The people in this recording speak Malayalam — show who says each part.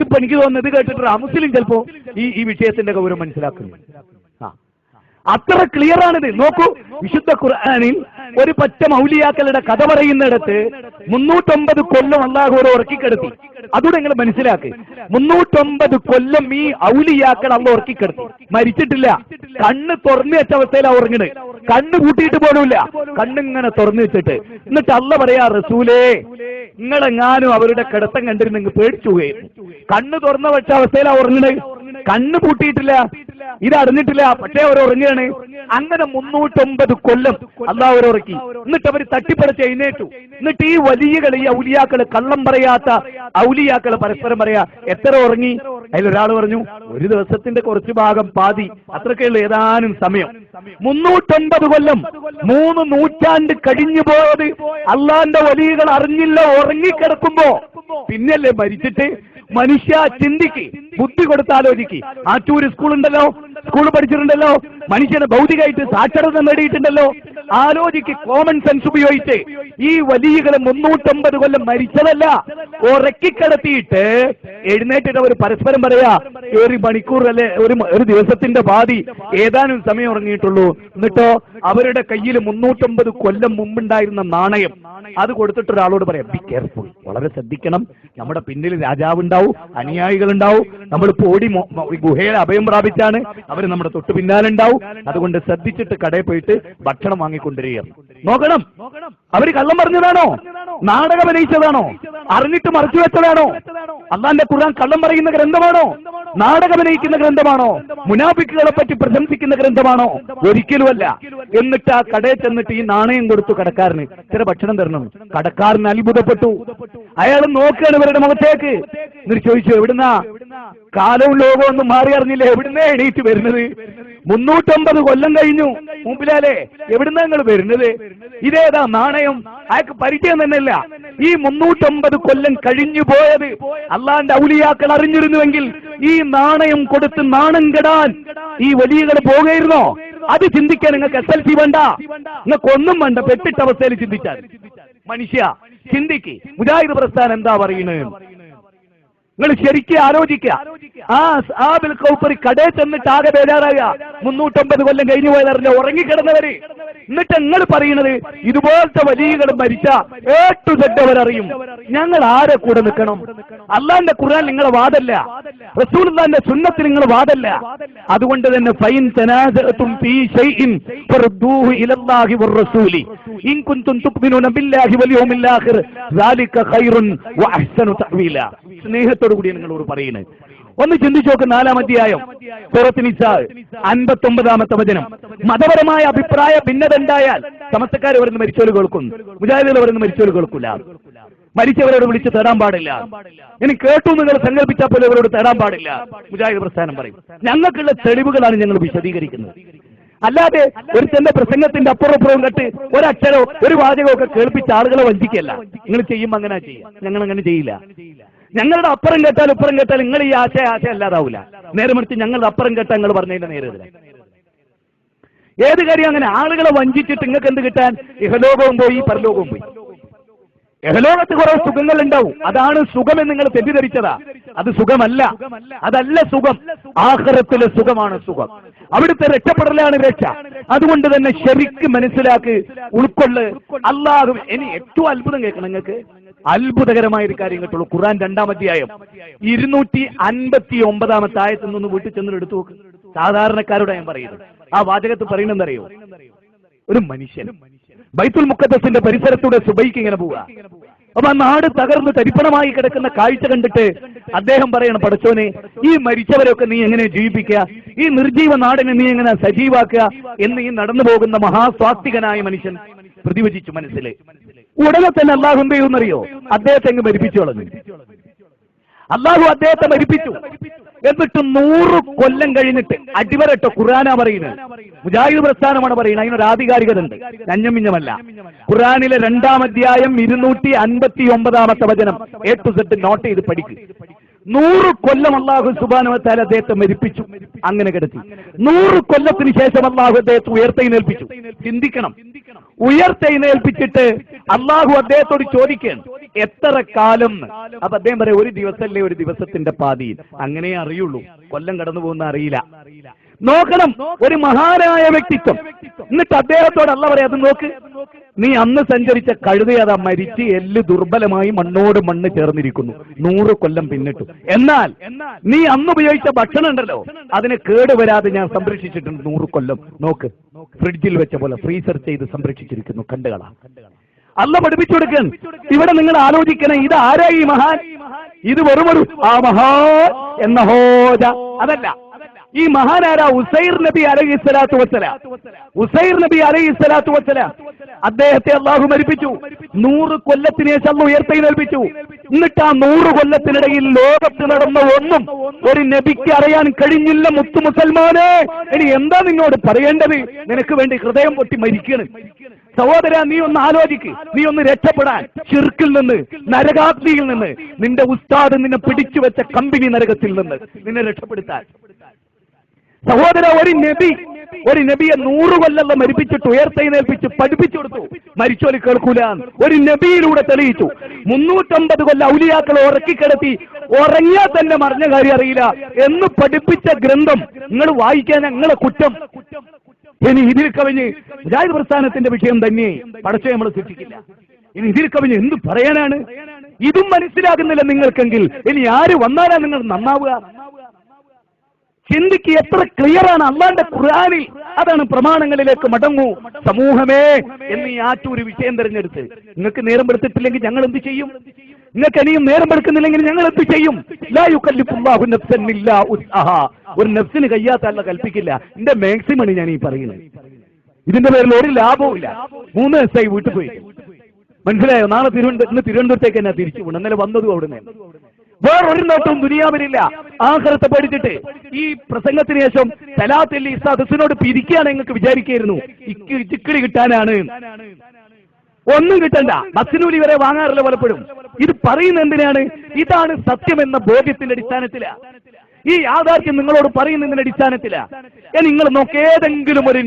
Speaker 1: ഇപ്പൊ എനിക്ക് തോന്നുന്നത് കേട്ടിട്ട് മുസ്ലിം ചിലപ്പോ ഈ ഈ വിഷയത്തിന്റെ ഗൗരവം മനസ്സിലാക്കുന്നു. അത്ര ക്ലിയർ ആണിത്. നോക്കൂ വിശുദ്ധ ഖുർആാനിൽ ഒരു പറ്റ മൗലിയാക്കളുടെ കഥ പറയുന്നിടത്ത് മുന്നൂറ്റൊമ്പത് കൊല്ലം അള്ളാഹുവരെ ഉറക്കിക്കെടുത്തി. അതുകൂടെ നിങ്ങൾ മനസ്സിലാക്ക്. മുന്നൂറ്റൊമ്പത് കൊല്ലം ഈ ഔലിയാക്കൾ അള്ള ഉറക്കിക്കെടുത്തി. മരിച്ചിട്ടില്ല. കണ്ണ് തുറന്നു വെച്ച അവസ്ഥയിലാണ് ഉറങ്ങണ് കണ്ണ് കൂട്ടിയിട്ട് പോലുമില്ല. കണ്ണിങ്ങനെ തുറന്നു വെച്ചിട്ട്. എന്നിട്ട് അല്ല പറയാ റസൂലേ നിങ്ങളെങ്ങാനും അവരുടെ കിടത്തം കണ്ടിട്ട് നിങ്ങൾ പേടിച്ചു കണ്ണ് തുറന്ന വെച്ച അവസ്ഥയിലാണ് ഉറങ്ങണ് കണ്ണ് പൂട്ടിയിട്ടില്ല. ഇത് അറിഞ്ഞിട്ടില്ല പക്ഷേ അവർ ഉറങ്ങുകയാണ്. അങ്ങനെ മുന്നൂറ്റൊമ്പത് കൊല്ലം അള്ളാഹ് അവർ ഉറക്കി. എന്നിട്ട് അവർ തട്ടിപ്പടച്ച് എഴുന്നേറ്റു. എന്നിട്ട് ഈ വലിയകൾ ഈ ഔലിയാക്കൾ കള്ളം പറയാത്ത ഔലിയാക്കൾ പരസ്പരം പറയാ എത്ര ഉറങ്ങി? അതിലൊരാൾ പറഞ്ഞു ഒരു ദിവസത്തിന്റെ കുറച്ച് ഭാഗം പാതി. അത്രയ്ക്കുള്ള ഏതാനും സമയം. മുന്നൂറ്റൊമ്പത് കൊല്ലം മൂന്ന് നൂറ്റാണ്ട് കഴിഞ്ഞു പോയത് അള്ളാന്റെ വലിയകൾ അറിഞ്ഞില്ല ഉറങ്ങിക്കിടക്കുമ്പോ. പിന്നല്ലേ മരിച്ചിട്ട്? മനുഷ്യ ചിന്തിക്ക് ബുദ്ധി കൊടുത്താലോചിക്ക്. ആറ്റൂര് സ്കൂൾ ഉണ്ടല്ലോ സ്കൂൾ പഠിച്ചിട്ടുണ്ടല്ലോ. മനുഷ്യന് ഭൗതികമായിട്ട് സാക്ഷരത നേടിയിട്ടുണ്ടല്ലോ. ആലോചിക്ക് കോമൺ സെൻസ് ഉപയോഗിച്ച്. ഈ വലിയകളെ മുന്നൂറ്റമ്പത് കൊല്ലം മരിച്ചതല്ല. ഉറക്കിക്കിടത്തിയിട്ട് എഴുന്നേറ്റിട്ട് അവർ പരസ്പരം പറയാ ഒരു മണിക്കൂർ അല്ലെ ഒരു ഒരു ദിവസത്തിന്റെ പാതി ഏതാനും സമയം ഉറങ്ങിയിട്ടുള്ളൂ. എന്നിട്ടോ അവരുടെ കയ്യിൽ മുന്നൂറ്റമ്പത് കൊല്ലം മുമ്പുണ്ടായിരുന്ന നാണയം. അത് കൊടുത്തിട്ട് ഒരാളോട് പറയാം ബി കെയർഫുൾ വളരെ ശ്രദ്ധിക്കണം. നമ്മുടെ പിന്നിൽ രാജാവ് ഉണ്ടാവും അനുയായികൾ ഉണ്ടാവും നമ്മൾ പോടി ഗുഹയിൽ അഭയം പ്രാപിച്ചാണ്. അവർ നമ്മുടെ തൊട്ടു പിന്നാലെ ഉണ്ടാവും. അതുകൊണ്ട് ശ്രദ്ധിച്ചിട്ട് കടയിൽ പോയിട്ട് ഭക്ഷണം വാങ്ങിക്കൊണ്ടിരിക്കുകയാണ് നോക്കണം. അവർ കള്ളം പറഞ്ഞതാണോ? നാടകം അഭിനയിച്ചതാണോ? അറിഞ്ഞിട്ട് മറച്ചു വെച്ചതാണോ? അള്ളാന്റെ ഖുർആൻ കള്ളം പറയുന്ന ഗ്രന്ഥമാണോ? നാടകം അഭിനയിക്കുന്ന ഗ്രന്ഥമാണോ? മുനാഫിക്കുകളെ പറ്റി പ്രശംസിക്കുന്ന ഗ്രന്ഥമാണോ? ഒരിക്കലുമല്ല. എന്നിട്ട് ആ കടയിൽ ചെന്നിട്ട് ഈ നാണയം കൊടുത്തു കടക്കാരന്. ചില ഭക്ഷണം തരണം. കടക്കാരൻ അത്ഭുതപ്പെട്ടു. അയാൾ നോക്കുകയാണ് ഇവരുടെ മുഖത്തേക്ക്. എന്നിട്ട് ചോദിച്ചു എവിടുന്നാ? കാലവും ലോകവും ഒന്നും മാറി അറിഞ്ഞില്ല? എവിടുന്നേ എണീറ്റ് വരുന്നത്? മുന്നൂറ്റമ്പത് കൊല്ലം കഴിഞ്ഞു. മുമ്പിലാലേ എവിടുന്നാ നിങ്ങൾ വരുന്നത്? ഇതേതാ നാണയം? അയാൾക്ക് പരിചയം തന്നെയല്ല. ഈ മുന്നൂറ്റമ്പത് കൊല്ലം കഴിഞ്ഞു പോയത് അള്ളാന്റെ ഔലിയാക്കൾ അറിഞ്ഞിരുന്നുവെങ്കിൽ ഈ നാണയം കൊടുത്ത് നാണം കെടാൻ ഈ വലിയകൾ പോകായിരുന്നോ? അത് ചിന്തിക്കാൻ നിങ്ങൾക്ക് എസ് എൽ സി വേണ്ട. നിങ്ങൾക്ക് ഒന്നും വേണ്ട. പെട്ടിട്ട അവസ്ഥയിൽ ചിന്തിച്ചാൽ. മനുഷ്യ ചിന്തിക്ക്. മുജാഹിദ് പ്രസ്ഥാനം എന്താ പറയുന്നത്? നിങ്ങൾ ശരിക്കും ആലോചിക്കുക. ആ ആ ബിൽക്കൗപ്പറി കടയിൽ ചെന്നിട്ട് ആകെ ബേജാറാകുക മുന്നൂറ്റമ്പത് കൊല്ലം കഴിഞ്ഞു പോയതറിഞ്ഞ? ഉറങ്ങിക്കിടന്നവര്. എന്നിട്ട് നിങ്ങൾ പറയുന്നത് ഇതുപോലത്തെ വലിയകൾ മരിച്ച ഏട്ടു അവരറിയും ഞങ്ങൾ ആരെ കൂടെ നിൽക്കണം? അള്ളാന്റെ ഖുർആൻ നിങ്ങളെ വാദല്ല. റസൂലുള്ളാന്റെ സുന്നത്തിൽ നിങ്ങൾ വാദല്ല. അതുകൊണ്ട് തന്നെ ഫൈൻ തനാസഅതും ഫീ ഷൈഇൻ ഫർദൂഹു ഇലല്ലാഹി വറസൂലി. ഇൻ കുൻതും തുഖ്മിനൂന ബില്ലാഹി വൽ യൗമിൽ ആഖിർ ഖൈറുൻ തഅവീല. സ്നേഹത്തോടു കൂടി നിങ്ങളോട് പറയുന്നത് ഒന്ന് ചിന്തിച്ചു നോക്ക് നാലാം അധ്യായം സൂറത്ത് നിസാ അൻപത്തൊമ്പതാമത്തെ വചനം. മതപരമായ അഭിപ്രായ ഭിന്നത ഉണ്ടായാൽ സമസ്തക്കാർ വരുന്ന മരിച്ചോൽ കേൾക്കും. മുജാഹിദുകൾ വരുന്ന മരിച്ചോൽ കേൾക്കൂല. മരിച്ചവരോട് വിളിച്ച് തേടാൻ പാടില്ല. ഇനി കേട്ടു നിങ്ങൾ സങ്കല്പിച്ചാൽ പോലെ അവരോട് തേടാൻ പാടില്ല. മുജാഹിദ് പ്രസ്ഥാനം പറയും. ഞങ്ങൾക്കുള്ള തെളിവുകളാണ് ഞങ്ങൾ വിശദീകരിക്കുന്നത്. അല്ലാതെ ഒരു തന്റെ പ്രസംഗത്തിന്റെ അപ്പുറപ്പുറവും കെട്ട് ഒരക്ഷരോ ഒരു വാചകമോ ഒക്കെ കേൾപ്പിച്ച ആളുകളെ വഞ്ചിക്കല്ല. നിങ്ങൾ ചെയ്യുമ്പോൾ അങ്ങനെ ചെയ്യാം ഞങ്ങൾ അങ്ങനെ ചെയ്യില്ല. ഞങ്ങളുടെ അപ്പുറം കേട്ടാൽ ഇപ്പുറം കേട്ടാൽ നിങ്ങൾ ഈ ആശയ ആശയം അല്ലാതാവൂല. നേരെ മറിച്ച് ഞങ്ങളുടെ അപ്പുറം കേട്ടാൽ നിങ്ങൾ പറഞ്ഞതിന്റെ നേരെ ഏത് കാര്യം അങ്ങനെ ആളുകളെ വഞ്ചിച്ചിട്ട് നിങ്ങൾക്ക് എന്ത് കിട്ടാൻ? ഇഹലോകവും പോയി പരലോകവും പോയി. ഇഹലോകത്ത് കുറെ സുഖങ്ങൾ ഉണ്ടാവും അതാണ് സുഖമെന്ന് നിങ്ങൾ തെറ്റിദ്ധരിച്ചതാ. അത് സുഖമല്ല. അതല്ല സുഖം. ആഹ്റത്തിലെ സുഖമാണ് സുഖം. അവിടുത്തെ രക്ഷപ്പെടലാണ് രക്ഷ. അതുകൊണ്ട് തന്നെ ശരിക്കും മനസ്സിലാക്കി ഉൾക്കൊള്ള്. അല്ലാതെ ഇനി ഏറ്റവും അത്ഭുതം കേൾക്കണം നിങ്ങൾക്ക്. അത്ഭുതകരമായ ഒരു കാര്യം കേട്ടുള്ളൂ ഖുറാൻ രണ്ടാം അധ്യായം. ഇരുന്നൂറ്റി അൻപത്തി ഒമ്പതാമത്തെ ആയത്തിൽ നിന്ന് വീട്ടിൽ ചെന്ന് എടുത്തു നോക്ക്. സാധാരണക്കാരോട് ഞാൻ പറയുന്നത്. ആ വാചകത്ത് പറയണമെന്നറിയോ ഒരു മനുഷ്യൻ. ബൈത്തുൽ മുക്കദ്ദസിന്റെ പരിസരത്തൂടെ സുബൈക്ക് ഇങ്ങനെ പോവുക. അപ്പൊ ആ നാട് തകർന്ന് തരിപ്പണമായി കിടക്കുന്ന കാഴ്ച കണ്ടിട്ട് അദ്ദേഹം പറയണം പടച്ചോനെ ഈ മരിച്ചവരൊക്കെ നീ എങ്ങനെ ജീവിപ്പിക്കുക? ഈ നിർജീവ നാടിനെ നീ എങ്ങനെ സജീവാക്കുക? എന്ന് ഈ നടന്നു പോകുന്ന മഹാസ്വാത്വികനായ മനുഷ്യൻ പ്രതിവചിച്ചു മനസ്സിലെ. ഉടനെ തന്നെ അള്ളാഹു എന്ത് ചെയ്യുമെന്നറിയോ? അദ്ദേഹത്തെ അങ്ങ് മരിപ്പിച്ചു കളഞ്ഞു. അള്ളാഹു അദ്ദേഹത്തെ മരിപ്പിച്ചു. എന്നിട്ട് നൂറ് കൊല്ലം കഴിഞ്ഞിട്ട് അടിവരട്ടോ ഖുറാനാ പറയുന്നത്. മുജാഹിദ് പ്രസ്ഥാനമാണ് പറയുന്നത്. അതിനൊരു ആധികാരികത ഉണ്ട് ഞഞ്ഞമിഞ്ഞമല്ല. ഖുറാനിലെ രണ്ടാം അധ്യായം ഇരുന്നൂറ്റി അൻപത്തി ഒമ്പതാമത്തെ വചനം എ ടു സെറ്റ് നോട്ട് ചെയ്ത് പഠിക്കും. നൂറ് കൊല്ലം അള്ളാഹു സുബാനുവത്താൽ അദ്ദേഹത്തെ മരിപ്പിച്ചു. അങ്ങനെ കിടത്തി. നൂറ് കൊല്ലത്തിന് ശേഷം അള്ളാഹു അദ്ദേഹത്തെ ഉയർത്തെഴുന്നേൽപ്പിച്ചു. ചിന്തിക്കണം. ഉയർത്തെഴുന്നേൽപ്പിച്ചിട്ട് അള്ളാഹു അദ്ദേഹത്തോട് ചോദിക്കുകയാണ്. എത്ര കാലം. അപ്പൊ അദ്ദേഹം പറയാം ഒരു ദിവസമല്ലേ ഒരു ദിവസത്തിന്റെ പാതിയിൽ അങ്ങനെ അറിയുള്ളൂ. കൊല്ലം കടന്നു പോകുന്ന അറിയില്ല. നോക്കണം ഒരു മഹാനായ വ്യക്തിത്വം. എന്നിട്ട് അദ്ദേഹത്തോട് അല്ല പറയാം അത് നോക്ക്. നീ അന്ന് സഞ്ചരിച്ച കഴുത അതാ മരിച്ച് എല്ല് ദുർബലമായി മണ്ണോട് മണ്ണ് ചേർന്നിരിക്കുന്നു. നൂറ് കൊല്ലം പിന്നിട്ടു. എന്നാൽ നീ അന്ന് ഉപയോഗിച്ച ഭക്ഷണം ഉണ്ടല്ലോ. അതിന് കേടുവരാതെ ഞാൻ സംരക്ഷിച്ചിട്ടുണ്ട് നൂറ് കൊല്ലം. നോക്ക് ഫ്രിഡ്ജിൽ വെച്ച പോലെ ഫ്രീസർ ചെയ്ത് സംരക്ഷിച്ചിരിക്കുന്നു. കണ്ടുകളാ. അല്ല പഠിപ്പിച്ചു കൊടുക്കാൻ ഇവിടെ നിങ്ങൾ ആലോചിക്കണം ഇത് ആരാ ഈ മഹാൻ? ഇത് വെറുമൊരു ആ മഹാ എന്ന ഹോജ. അതല്ല ഈ മഹാനാരാ ഉസൈർ നബി അലഹി സ്വലാത്തു വസ്സല. ഉസൈർ നബി അലഹി സ്വലാത്തു വസ്സല. അദ്ദേഹത്തെ അള്ളാഹു മരിപ്പിച്ചു. നൂറ് കൊല്ലത്തിന് ശേഷം ഉയർത്തി ഉയർത്തെഴുന്നേൽപ്പിച്ചു എന്നിട്ട് ആ നൂറ് കൊല്ലത്തിനിടയിൽ ലോകത്ത് നടന്ന ഒന്നും ഒരു നബിക്ക് അറിയാൻ കഴിഞ്ഞില്ല മുത്തു മുസൽമാനെ. ഇനി എന്താ നിന്നോട് പറയേണ്ടത്? നിനക്ക് വേണ്ടി ഹൃദയം പൊട്ടി മരിക്കണം. സഹോദര നീ ഒന്ന് ആലോചിക്ക്. നീ ഒന്ന് രക്ഷപ്പെടാൻ. ചെറുക്കിൽ നിന്ന് നരകാഗ്നിയിൽ നിന്ന് നിന്റെ ഉസ്താദ് നിന്നെ പിടിച്ചു വെച്ച കമ്പനി നരകത്തിൽ നിന്ന് നിന്നെ രക്ഷപ്പെടുത്താൻ. സഹോദര ഒരു നബി ഒരു നബിയെ നൂറ് കൊല്ലം മരിപ്പിച്ചിട്ട് ഉയർത്തെഴുന്നേൽപ്പിച്ച് പഠിപ്പിച്ചു കൊടുത്തു. മരിച്ചോലി കേൾക്കൂല. ഒരു നബിയിലൂടെ തെളിയിച്ചു. മുന്നൂറ്റമ്പത് കൊല്ലം ഔലിയാക്കളെ ഉറക്കിക്കിടത്തി ഉറങ്ങിയാൽ തന്നെ മറിഞ്ഞ കാര്യം അറിയില്ല. എന്ന് പഠിപ്പിച്ച ഗ്രന്ഥം നിങ്ങൾ വായിക്കാൻ ഞങ്ങളെ കുറ്റം. ഇനി ഇതിൽ കവിഞ്ഞ് മുജാഹിദ് പ്രസ്ഥാനത്തിന്റെ വിഷയം തന്നെ പടച്ചേ നമ്മൾ സൃഷ്ടിക്കില്ല. ഇനി ഇതിൽ കവിഞ്ഞ് എന്ത് പറയാനാണ്? ഇതും മനസ്സിലാകുന്നില്ല നിങ്ങൾക്കെങ്കിൽ. ഇനി ആര് വന്നാലാ നിങ്ങൾ നന്നാവുക? ചിന്തിക്ക് എത്ര ക്ലിയറാണ് അള്ളാന്റെ ഖുർആനിൽ? അതാണ് പ്രമാണങ്ങളിലേക്ക് മടങ്ങൂ. സമൂഹമേ എന്ന് ഈ ആറ്റൂര് വിഷയം തെരഞ്ഞെടുത്ത്. നിങ്ങൾക്ക് നേരം എടുത്തിട്ടില്ലെങ്കിൽ ഞങ്ങൾ എന്ത് ചെയ്യും? നിങ്ങൾക്ക് ഇനിയും നേരം എടുക്കുന്നില്ലെങ്കിൽ ഞങ്ങൾ എന്ത് ചെയ്യും. ഒരു നഫ്സിന് കഴിയാത്തല്ല കൽപ്പിക്കില്ല. എന്റെ മാക്സിമാണ് ഞാൻ ഈ പറയുന്നത്. ഇതിന്റെ പേരിൽ ഒരു ലാഭവും ഇല്ല. മൂന്ന് ദിവസമായി വീട്ടിൽ പോയി. മനസ്സിലായോ? നാളെ തിരുവനന്തപുരം ഇന്ന് തിരുവനന്തപുരത്തേക്ക് തന്നെ തിരിച്ചു പോകണം ഇന്നലെ വന്നതും അവിടുന്ന്. വേറൊരു നോട്ടവും ദുനിയാവിലില്ല. ആഹ്റത്തെ പഠിച്ചിട്ട് ഈ പ്രസംഗത്തിന് ശേഷം തലാത്തല്ലി സദസ്സിനോട് പിരിക്കുകയാണ് നിങ്ങൾക്ക് വിചാരിക്കായിരുന്നു. ഇക്കിളി കിട്ടാനാണ്. ഒന്നും കിട്ടണ്ട. ബസ്സിനൂലി വരെ വാങ്ങാറില്ല പലപ്പോഴും ഇത് പറയുന്ന എന്തിനാണ്? ഇതാണ് സത്യം എന്ന ബോധ്യത്തിന്റെ അടിസ്ഥാനത്തില. ഈ യാഥാർത്ഥ്യം നിങ്ങളോട് പറയുന്നതിന്റെ അടിസ്ഥാനത്തില. നിങ്ങൾ നോക്കേതെങ്കിലും ഒരു